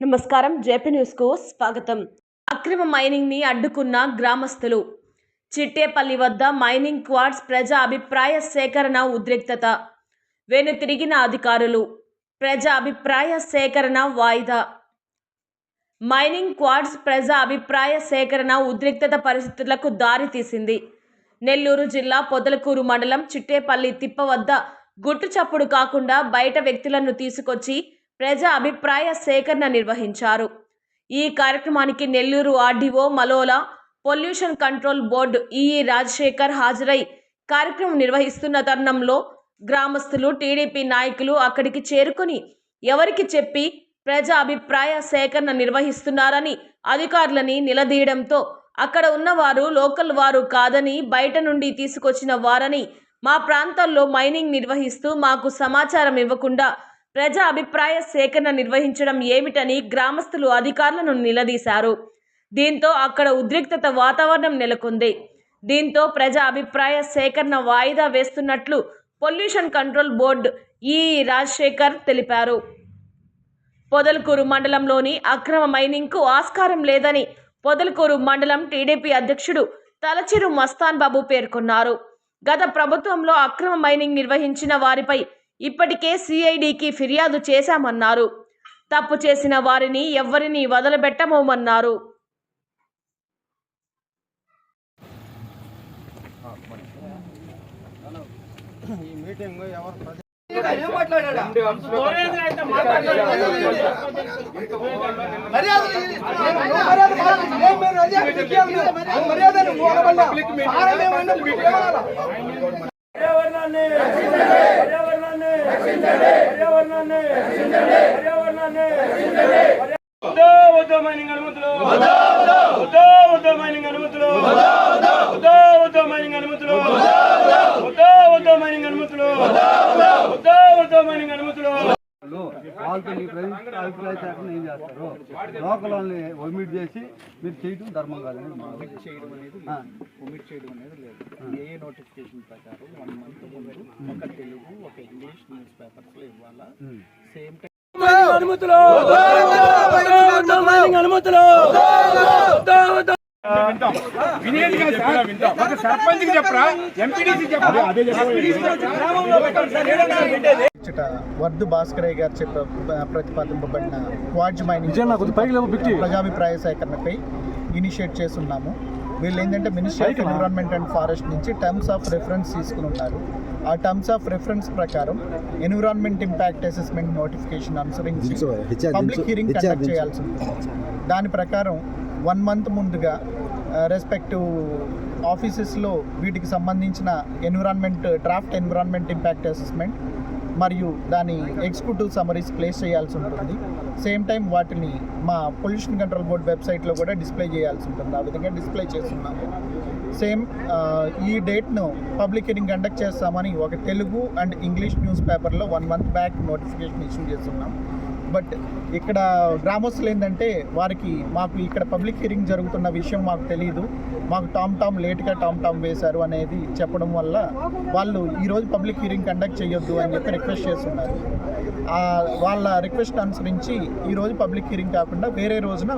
నమస్కారం. జేపీ న్యూస్కు స్వాగతం. అక్రమ మైనింగ్ని అడ్డుకున్న గ్రామస్తులు. చిట్టేపల్లి వద్ద మైనింగ్ క్వార్డ్స్ ప్రజా అభిప్రాయ సేకరణ ఉద్రిక్తత. వెనుతిరిగిన అధికారులు. ప్రజా అభిప్రాయ సేకరణ వాయిదా. మైనింగ్ క్వార్డ్స్ ప్రజా అభిప్రాయ సేకరణ ఉద్రిక్తత పరిస్థితులకు దారితీసింది నెల్లూరు జిల్లా పొదలకూరు మండలం చిట్టేపల్లి తిప్ప వద్ద గుట్టు చప్పుడు కాకుండా బయట వ్యక్తులను తీసుకొచ్చి ప్రజా అభిప్రాయ సేకరణ నిర్వహించారు. ఈ కార్యక్రమానికి Nellore RDO Malola pollution control board EE Rajasekhar హాజరై కార్యక్రమం నిర్వహిస్తున్న తరుణంలో గ్రామస్తులు టీడీపీ నాయకులు అక్కడికి చేరుకొని ఎవరికి చెప్పి ప్రజా అభిప్రాయ సేకరణ నిర్వహిస్తున్నారని అధికారులని నిలదీయడంతో అక్కడ ఉన్నవారు లోకల్ వారు కాదని బయట నుండి తీసుకొచ్చిన వారని మా ప్రాంతాల్లో మైనింగ్ నిర్వహిస్తూ మాకు సమాచారం ఇవ్వకుండా ప్రజా అభిప్రాయ సేకరణ నిర్వహించడం ఏమిటని గ్రామస్తులు అధికారులను నిలదీశారు. దీంతో అక్కడ ఉద్రిక్తత వాతావరణం నెలకొంది. దీంతో ప్రజా అభిప్రాయ సేకరణ వాయిదా వేస్తున్నట్లు పొల్యూషన్ కంట్రోల్ బోర్డు ఈ రాజశేఖర్ తెలిపారు. పొదలకూరు మండలంలోని అక్రమ మైనింగ్కు ఆస్కారం లేదని పొదలకూరు మండలం టీడీపీ అధ్యక్షుడు తలచిరు మస్తాన్ బాబు పేర్కొన్నారు. గత ప్రభుత్వంలో అక్రమ మైనింగ్ నిర్వహించిన వారిపై ఇప్పటికే సిఐడికి ఫిర్యాదు చేశామన్నారు తప్పు చేసిన వారిని ఎవరిని వదలబెట్టమోమన్నారు ఈ మీటింగ్ ఎవరు పర్యావరణాన్ని పర్యావరణాన్ని వద్దు వద్దు మైనింగ్ అనుమతులు. వద్దు వద్దు. మైనింగ్ అనుమతులు. వద్దు వద్దు. మైనింగ్ అనుమతులు. వద్దు వద్దు. మైనింగ్ అనుమతులు. వద్దు వద్దు మైనింగ్ అనుమతులు. వాళ్ళతో మీ ప్రజల అభిప్రాయ సేకరణ ఏం చేస్తారు లోకల్ వాళ్ళని ఒమిట్ చేసి మీరు చేయటం ధర్మం కాదని ఒమిట్ చేయడం అనేది. ఒమిట్ చేయడం అనేది లేదు ఏ నోటిఫికేషన్ ప్రకారం వన్ మంత్ ముందు ఒక తెలుగు ఒక ఇంగ్లీష్ న్యూస్ పేపర్స్లో ఇవ్వాలా సేమ్ టైం అనుమతులు అనుమతులు ఇచ్చట వర్ధు భాస్కరయ్య గారు చెప్ప ప్రతిపాదింపబడిన క్వాడ్జ్ మైనింగ్ ప్రజాభిప్రాయ సేకరణపై ఇనిషియేట్ చేస్తున్నాము. వీళ్ళు ఏంటంటే ministry of environment and forest నుంచి టర్మ్స్ ఆఫ్ రెఫరెన్స్ తీసుకుని ఉన్నారు. ఆ టర్మ్స్ ఆఫ్ రెఫరెన్స్ ప్రకారం ఎన్విరాన్మెంట్ ఇంపాక్ట్ అసెస్మెంట్ నోటిఫికేషన్ అనుసరించి పబ్లిక్ హీరింగ్ కండక్ట్ చేయాల్సి ఉంటుంది. దాని ప్రకారం వన్ మంత్ ముందుగా రెస్పెక్టివ్ ఆఫీసెస్లో వీటికి సంబంధించిన environment draft environment impact assessment మరియు దాని ఎగ్జిక్యూటివ్ సమరీస్ ప్లేస్ చేయాల్సి ఉంటుంది. సేమ్ టైం వాటిని మా పొల్యూషన్ కంట్రోల్ బోర్డ్ వెబ్సైట్లో కూడా డిస్ప్లే చేయాల్సి ఉంటుంది. ఆ విధంగా డిస్ప్లే చేస్తున్నాము. సేమ్ ఈ డేట్ను పబ్లిక్ హీరింగ్ కండక్ట్ చేస్తామని ఒక తెలుగు అండ్ ఇంగ్లీష్ న్యూస్ పేపర్లో one month back notification issue చేస్తున్నాం. బట్ ఇక్కడ గ్రామస్తులు ఏంటంటే వారికి మాకు ఇక్కడ పబ్లిక్ హియరింగ్ జరుగుతున్న విషయం మాకు తెలియదు మాకు టామ్ టామ్ లేట్గా టామ్ టామ్ వేశారు అనేది చెప్పడం వల్ల వాళ్ళు ఈరోజు పబ్లిక్ హియరింగ్ కండక్ట్ చేయొద్దు అని చెప్పి రిక్వెస్ట్ చేస్తున్నారు. ఆ, వాళ్ళ రిక్వెస్ట్ అనుసరించి ఈరోజు పబ్లిక్ హియరింగ్ కాకుండా వేరే రోజున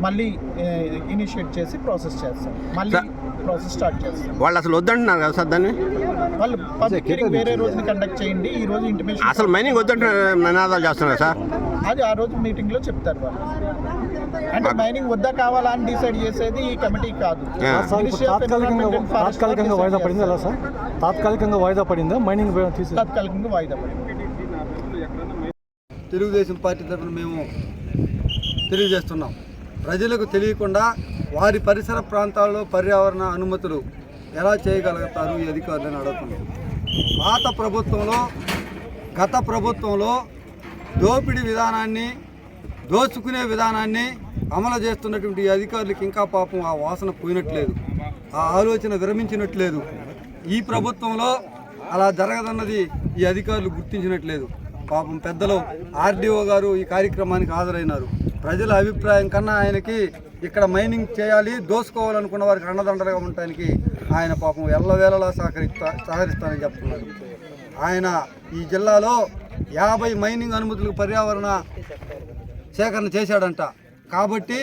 మళ్ళీ ఇనిషియేట్ చేసి ప్రాసెస్ చేస్తాం. మళ్ళీ ప్రాసెస్ స్టార్ట్ చేస్తాం. వాళ్ళు అసలు వద్దంటున్నారు కదా సార్ దాన్ని? వాళ్ళు పబ్లిక్ హియరింగ్ వేరే రోజున కండక్ట్ చేయండి ఈ రోజు ఇంటిమేషన్ అసలు మైనింగ్ వద్దంటే నినాదాలు చేస్తున్నారు సార్? అది ఆ రోజు మీటింగ్లో చెప్తారు వాళ్ళు. అంటే మైనింగ్ వద్దా కావాలా అని డిసైడ్ చేసేది ఈ కమిటీ కాదు. తాత్కాలికంగా వాయిదా పడింది ఎలా చేస్తారు. సార్? తాత్కాలికంగా వాయిదా పడిందా? మైనింగ్ తీసి తాత్కాలికంగా వాయిదా పడింది. తెలుగుదేశం పార్టీ తరఫున మేము తెలియజేస్తున్నాం. ప్రజలకు తెలియకుండా వారి పరిసర ప్రాంతాల్లో పర్యావరణ అనుమతులు ఎలా చేయగలుగుతారు ఈ అధికారులను అడుగుతున్నాం. పాత ప్రభుత్వంలో గత ప్రభుత్వంలో దోపిడీ విధానాన్ని దోచుకునే విధానాన్ని అమలు చేస్తున్నటువంటి అధికారులకు ఇంకా పాపం ఆ వాసన పోయినట్లేదు. ఆ ఆలోచన విరమించినట్లేదు. ఈ ప్రభుత్వంలో అలా జరగదన్నది ఈ అధికారులు గుర్తించినట్లేదు. పాపం పెద్దలు ఆర్డీఓ గారు ఈ కార్యక్రమానికి హాజరైనారు. ప్రజల అభిప్రాయం కన్నా ఆయనకి ఇక్కడ మైనింగ్ చేయాలి దోసుకోవాలనుకున్న వారికి అండదండలుగా ఉండటానికి ఆయన పాపం ఎల్లవేళలా సహకరిస్తా సహకరిస్తానని చెప్తున్నారు. ఆయన ఈ జిల్లాలో యాభై మైనింగ్ అనుమతులకు పర్యావరణ సేకరణ చేశాడంట. కాబట్టి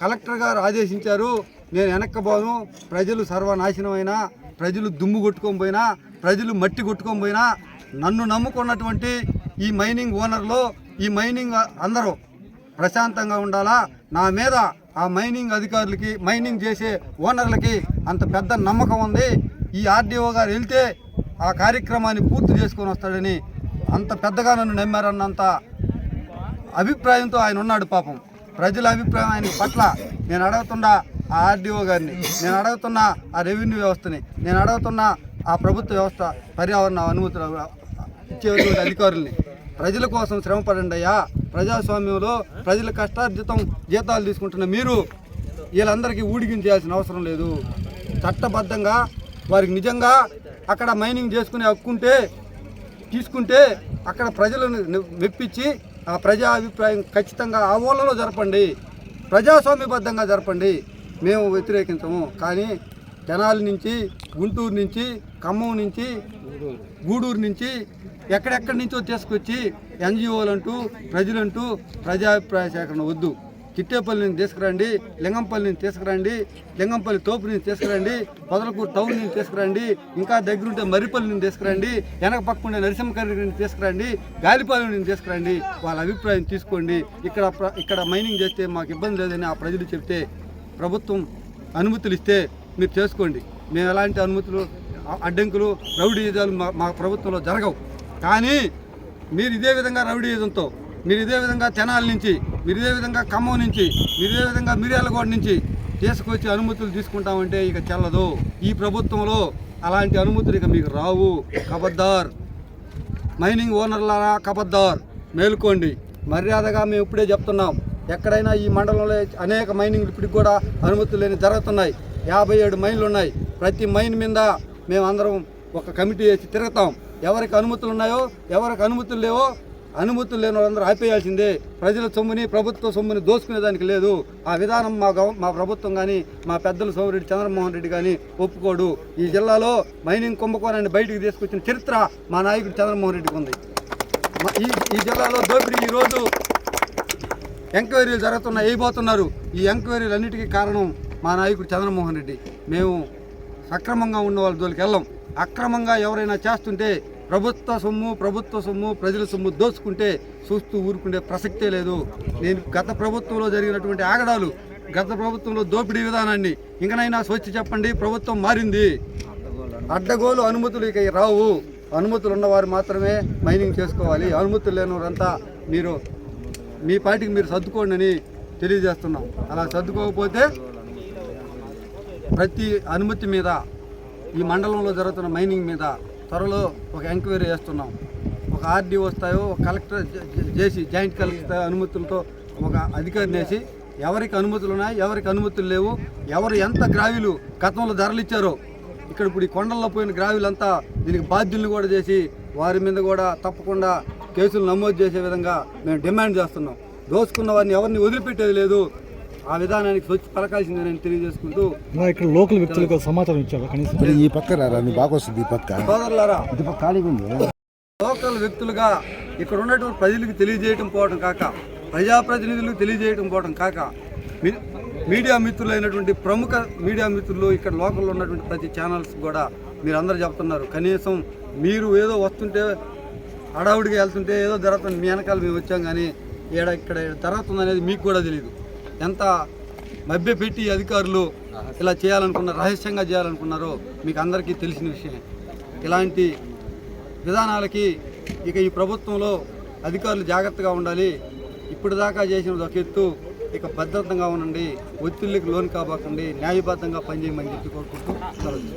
కలెక్టర్ గారు ఆదేశించారు నేను వెనక్కబోను. ప్రజలు సర్వనాశనమైనా ప్రజలు దుమ్ము కొట్టుకొని పోయినా ప్రజలు మట్టి కొట్టుకొని పోయినా నన్ను నమ్ముకున్నటువంటి ఈ మైనింగ్ ఓనర్లు ఈ మైనింగ్ అందరూ ప్రశాంతంగా ఉండాలా? నా మీద ఆ మైనింగ్ అధికారులకి మైనింగ్ చేసే ఓనర్లకి అంత పెద్ద నమ్మకం ఉంది. ఈ ఆర్డీఓ గారు వెళ్తే ఆ కార్యక్రమాన్ని పూర్తి చేసుకొని వస్తాడని అంత పెద్దగా నన్ను నమ్మారన్నంత అభిప్రాయంతో ఆయన ఉన్నాడు పాపం. ప్రజల అభిప్రాయం ఆయన పట్ల నేను అడుగుతున్నా ఆ ఆర్డీఓ గారిని నేను అడుగుతున్నా ఆ రెవెన్యూ వ్యవస్థని నేను అడుగుతున్నా ఆ ప్రభుత్వ వ్యవస్థ పర్యావరణ అనుమతులు ఇచ్చేటువంటి అధికారుల్ని. ప్రజల కోసం శ్రమపడండి అయ్యా. ప్రజాస్వామ్యంలో ప్రజల కష్టార్జితం జీతాలు తీసుకుంటున్న మీరు వీళ్ళందరికీ ఊడిగించేయాల్సిన అవసరం లేదు. చట్టబద్ధంగా వారికి నిజంగా అక్కడ మైనింగ్ చేసుకునే హక్కుంటే తీసుకుంటే అక్కడ ప్రజలను మెప్పించి ఆ ప్రజా అభిప్రాయం ఖచ్చితంగా ఆ ఊళ్ళలో జరపండి. ప్రజాస్వామ్యబద్ధంగా జరపండి. మేము వ్యతిరేకించము. కానీ జనాల నుంచి గుంటూరు నుంచి ఖమ్మం నుంచి గూడూరు నుంచి ఎక్కడెక్కడి నుంచో తీసుకొచ్చి ఎన్జిఓలు అంటూ ప్రజలంటూ ప్రజాభిప్రాయ సేకరణ వద్దు. చిట్టేపల్లిని తీసుకురండి లింగంపల్లిని తీసుకురండి లింగంపల్లి తోపు నుంచి తీసుకురండి పొదలకూరు టౌన్ నుంచి తీసుకురండి ఇంకా దగ్గరుంటే మర్రిపల్లి నుంచి తీసుకురండి వెనక పక్క ఉండే నుంచి తీసుకురండి గాలిపాలెం నుంచి తీసుకురండి వాళ్ళ అభిప్రాయం తీసుకోండి. ఇక్కడ ప్ర- ఇక్కడ మైనింగ్ చేస్తే మాకు ఇబ్బంది లేదని ఆ ప్రజలు చెప్తే ప్రభుత్వం అనుమతులు ఇస్తే మీరు చేసుకోండి. మేము ఎలాంటి అనుమతులు అడ్డంకులు రౌడీజాలు మా మా ప్రభుత్వంలో జరగవు. కానీ మీరు ఇదే విధంగా రౌడీజంతో మీరు ఇదే విధంగా తెనాలి నుంచి మీరు ఇదే విధంగా ఖమ్మం నుంచి మీరు ఇదే విధంగా మిర్యాలగూడ నుంచి తీసుకొచ్చి అనుమతులు తీసుకుంటామంటే ఇక చెల్లదు. ఈ ప్రభుత్వంలో అలాంటి అనుమతులు ఇక మీకు రావు. కబద్దార్. మైనింగ్ ఓనర్లారా కబద్దార్. మేలుకోండి. మర్యాదగా మేము ఇప్పుడే చెప్తున్నాం. ఎక్కడైనా ఈ మండలంలో అనేక మైనింగ్లు ఇప్పటికి కూడా అనుమతులు లేని జరుగుతున్నాయి. యాభై ఏడు మైన్లు ఉన్నాయి ప్రతి మైన్ మీద మేము అందరం ఒక కమిటీ వేసి తిరుగుతాం. ఎవరికి అనుమతులు ఉన్నాయో ఎవరికి అనుమతులు లేవో అనుమతులు లేని వాళ్ళందరూ ఆపేయాల్సిందే. ప్రజల సొమ్ముని ప్రభుత్వ సొమ్ముని దోసుకునేదానికి లేదు. ఆ విధానం మా గవ మా ప్రభుత్వం కానీ మా పెద్దలు సోమిరెడ్డి చంద్రమోహన్ రెడ్డి కానీ ఒప్పుకోడు. ఈ జిల్లాలో మైనింగ్ కుంభకోణాన్ని బయటికి తీసుకొచ్చిన చరిత్ర మా నాయకుడు చంద్రమోహన్ రెడ్డికి ఉంది. ఈ ఈ జిల్లాలో దోపిడీ ఈరోజు ఎంక్వైరీలు జరుగుతున్నాయి వేయబోతున్నారు ఈ ఎంక్వైరీలు అన్నిటికీ కారణం మా నాయకుడు చంద్రమోహన్ రెడ్డి. మేము సక్రమంగా ఉన్న వాళ్ళ జోలికి వెళ్ళం. అక్రమంగా ఎవరైనా చేస్తుంటే ప్రభుత్వ సొమ్ము ప్రభుత్వ సొమ్ము ప్రజల సొమ్ము దోచుకుంటే చూస్తూ ఊరుకుంటే ప్రసక్తే లేదు. నేను గత ప్రభుత్వంలో జరిగినటువంటి ఆగడాలు గత ప్రభుత్వంలో దోపిడీ విధానాన్ని ఇంకనైనా స్వచ్ఛ చెప్పండి ప్రభుత్వం మారింది. అడ్డగోలు అనుమతులు ఇక రావు. అనుమతులు ఉన్నవారు మాత్రమే మైనింగ్ చేసుకోవాలి. అనుమతులు లేనివారంతా మీరు మీ పార్టీకి మీరు సర్దుకోండి అని తెలియజేస్తున్నాం. అలా సర్దుకోకపోతే ప్రతి అనుమతి మీద ఈ మండలంలో జరుగుతున్న మైనింగ్ మీద త్వరలో ఒక ఎంక్వైరీ చేస్తున్నాం. ఒక ఆర్డీ వస్తాయో ఒక కలెక్టర్ చేసి జాయింట్ కలెక్టర్ అనుమతులతో ఒక అధికారిని వేసి ఎవరికి అనుమతులు ఉన్నాయి ఎవరికి అనుమతులు లేవు ఎవరు ఎంత గ్రావీలు గతంలో ధరలు ఇచ్చారో. ఇక్కడ ఇప్పుడు ఈ కొండల్లో పోయిన గ్రావీలంతా దీనికి బాధ్యులను కూడా చేసి వారి మీద కూడా తప్పకుండా కేసులు నమోదు చేసే విధంగా మేము డిమాండ్ చేస్తున్నాం. దోసుకున్న వారిని ఎవరిని వదిలిపెట్టేది లేదు. ఆ విధానానికి స్వచ్ఛ పలకాల్సిందని తెలియజేసుకుంటూ ఇక్కడ లోకల్ వ్యక్తులకు సమాచారం ఇచ్చారు కనీసం. ఈ పక్క రారా? బాగా వస్తుంది ఈ పక్క. సోదరులారా ఖాళీగా ఉంది. లోకల్ వ్యక్తులుగా ఇక్కడ ఉన్నటువంటి ప్రజలకు తెలియజేయటం పోవడం కాక ప్రజాప్రతినిధులకు తెలియజేయటం పోవడం కాక మీ- మీడియా మిత్రులైనటువంటి ప్రముఖ మీడియా మిత్రులు ఇక్కడ లోకల్లో ఉన్నటువంటి ప్రతి ఛానల్స్ కూడా మీరు అందరూ చెప్తున్నారు. కనీసం మీరు ఏదో వస్తుంటే హడావుడిగా వెళ్తుంటే ఏదో జరుగుతుంది మీ వెనకాల మేము వచ్చాం కానీ ఈడ ఇక్కడ జరుగుతుంది అనేది మీకు కూడా తెలియదు ఎంత మభ్యపెట్టి అధికారులు ఇలా చేయాలనుకున్నారు రహస్యంగా చేయాలనుకున్నారో మీకు అందరికీ తెలిసిన విషయం ఇలాంటి విధానాలకి ఇక ఈ ప్రభుత్వంలో అధికారులు జాగ్రత్తగా ఉండాలి ఇప్పటిదాకా చేసిన ఒక ఎత్తు ఇక భద్రతంగా ఉండండి ఒత్తిళ్ళకి లోన్ కాబోకండి న్యాయబద్ధంగా పనిచేయమని చెప్పి కోరుకుంటూ సెలవు.